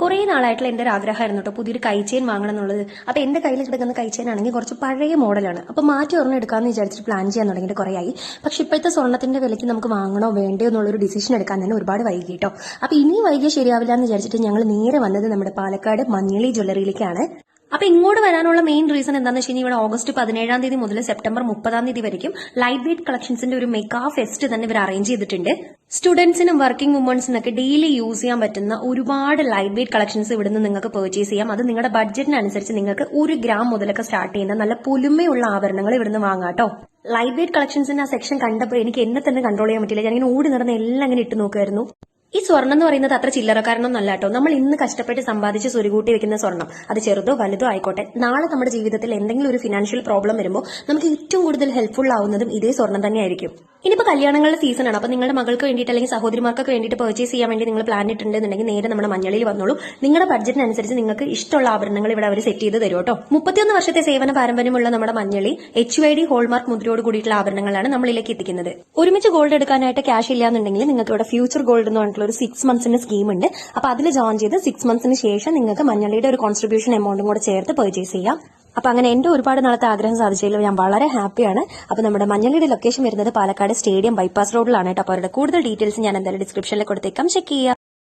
കുറേ നാളായിട്ടുള്ള എന്റെ ഒരു ആഗ്രഹമായിരുന്നു കേട്ടോ. പുതിയൊരു കൈച്ചെയിൻ വാങ്ങണം എന്നുള്ളത്. അപ്പോൾ എന്റെ കയ്യിൽ കിടക്കുന്ന കൈച്ചെയിൻ ആണെങ്കിൽ കുറച്ച് പഴയ മോഡലാണ്. അപ്പോൾ മാറ്റി ഒരെണ്ണം എടുക്കാമെന്ന് വിചാരിച്ചിട്ട് പ്ലാൻ ചെയ്യാൻ തുടങ്ങിയിട്ട് കുറേ ആയി പക്ഷെ ഇപ്പോഴത്തെ സ്വർണത്തിന്റെ വിലയ്ക്ക് നമുക്ക് വാങ്ങണോ വേണ്ടയോ എന്നുള്ളൊരു ഡിസിഷൻ എടുക്കാൻ തന്നെ ഒരുപാട് വൈകി കേട്ടോ. അപ്പോൾ ഇനി വൈകിയ ശരിയാവില്ല എന്ന് വിചാരിച്ചിട്ട് ഞങ്ങൾ നേരെ വന്നത് നമ്മുടെ പാലക്കാട് മഞ്ഞളി ജ്വല്ലറിയിലേക്കാണ്. അപ്പൊ ഇങ്ങോട്ട് വരാനുള്ള മെയിൻ റീസൺ എന്താണെന്ന് വെച്ച് കഴിഞ്ഞാൽ ഇവിടെ ഓഗസ്റ്റ് പതിനേഴാം തീയതി മുതൽ സെപ്റ്റംബർ മുപ്പതാം തീയതി വരെയും ലൈറ്റ് വെയിറ്റ് കളക്ഷൻസിന്റെ ഒരു മെഗാ ഫെസ്റ്റ് തന്നെ ഇവർ അറേഞ്ച് ചെയ്തിട്ടുണ്ട്. സ്റ്റുഡൻസിനും വർക്കിംഗ് വുമൺസിനൊക്കെ ഡെയിലി യൂസ് ചെയ്യാൻ പറ്റുന്ന ഒരുപാട് ലൈറ്റ് വെയിറ്റ് കളക്ഷൻസ് ഇവിടുന്ന് നിങ്ങൾക്ക് പർച്ചേസ് ചെയ്യാം. അത് നിങ്ങളുടെ ബഡ്ജറ്റിനനുസരിച്ച് നിങ്ങൾക്ക് ഒരു ഗ്രാം മുതലൊക്കെ സ്റ്റാർട്ട് ചെയ്യുന്ന നല്ല പുലുമയുള്ള ആഭരണങ്ങൾ ഇവിടുന്ന് വാങ്ങാം ലൈറ്റ് വെയിറ്റ് കളക്ഷൻസിന്റെ ആ സെക്ഷൻ കണ്ടപ്പോൾ എനിക്ക് എന്നെ തന്നെ കൺട്രോൾ ചെയ്യാൻ പറ്റില്ല ഞാനിങ്ങനെ ഓടി നടന്ന് എല്ലാം അങ്ങനെ ഇട്ട് നോക്കുമായിരുന്നു ഈ സ്വർണം എന്ന് പറയുന്നത് അത്ര ചില്ലറക്കാരനൊന്നും അല്ല കേട്ടോ. നമ്മൾ ഇന്ന് കഷ്ടപ്പെട്ട് സമ്പാദിച്ച് സ്വരുകൂട്ടി വെക്കുന്ന സ്വർണം അത് ചെറുതോ വലുതോ ആയിക്കോട്ടെ. നാളെ നമ്മുടെ ജീവിതത്തിൽ എന്തെങ്കിലും ഒരു ഫിനാൻഷ്യൽ പ്രോബ്ലം വരുമ്പോൾ നമുക്ക് ഏറ്റവും കൂടുതൽ ഹെൽപ്ഫുൾ ആവുന്നതും ഇതേ സ്വർണം തന്നെയായിരിക്കും. ഇനിയിപ്പോൾ കല്യാണങ്ങളുടെ സീസണാണ് അപ്പോൾ നിങ്ങളുടെ മകൾക്ക് വേണ്ടിയിട്ട് അല്ലെങ്കിൽ സഹോദരിമാർക്കൊക്കെ വേണ്ടിയിട്ട് പർച്ചേസ് ചെയ്യാൻ വേണ്ടി നിങ്ങൾ പ്ലാൻ ഇട്ടുണ്ടെന്നുണ്ടെങ്കിൽ നേരെ നമ്മുടെ മഞ്ഞളിൽ വന്നോളൂ. നിങ്ങളുടെ ബഡ്ജറ്റിനനുസരിച്ച് നിങ്ങൾക്ക് ഇഷ്ടമുള്ള ആഭരണങ്ങൾ ഇവിടെ അവർ സെറ്റ് ചെയ്ത് തരും കേട്ടോ. മുപ്പത്തിയൊന്ന് വർഷത്തെ സേവന പാരമ്പര്യമുള്ള നമ്മുടെ Manjali H Y D hallmark മുദ്രയോട് കൂടിയിട്ടുള്ള ആഭരണങ്ങളാണ് നമ്മളിലേക്ക് എത്തിക്കുന്നത്. ഒരുമിച്ച് ഗോൾഡ് എടുക്കാനായിട്ട് ക്യാഷ് ഇല്ലാന്നുണ്ടെങ്കിൽ നിങ്ങൾക്ക് ഇവിടെ ഫ്യൂച്ചർ ഗോൾഡ് എന്ന് പറഞ്ഞിട്ടുള്ള ഒരു സിക്സ് മന്ത്സിന്റെ സ്കീം ഉണ്ട്. അപ്പോൾ അതിൽ ജോയിൻ ചെയ്ത് സിക്സ് മന്ത്സിന് ശേഷം നിങ്ങൾക്ക് മഞ്ഞളിയുടെ ഒരു കോൺട്രിബ്യൂഷൻ എമൗണ്ടും കൂടെ ചേർത്ത് പർച്ചേസ് ചെയ്യാം. അപ്പൊ അങ്ങനെ എന്റെ ഒരുപാട് നാളത്തെ ആഗ്രഹം സാധിച്ചതിൽ ഞാൻ വളരെ ഹാപ്പിയാണ്. അപ്പൊ നമ്മുടെ മഞ്ഞളിയുടെ ലൊക്കേഷൻ വരുന്നത് പാലക്കാട് സ്റ്റേഡിയം ബൈപ്പാസ് റോഡിലാണ് കേട്ടോ. അപ്പോൾ അവരുടെ കൂടുതൽ ഡീറ്റെയിൽസ് ഞാൻ എന്തായാലും ഡിസ്ക്രിപ്ഷനിൽ കൊടുത്തേക്കാം. ചെക്ക് ചെയ്യുക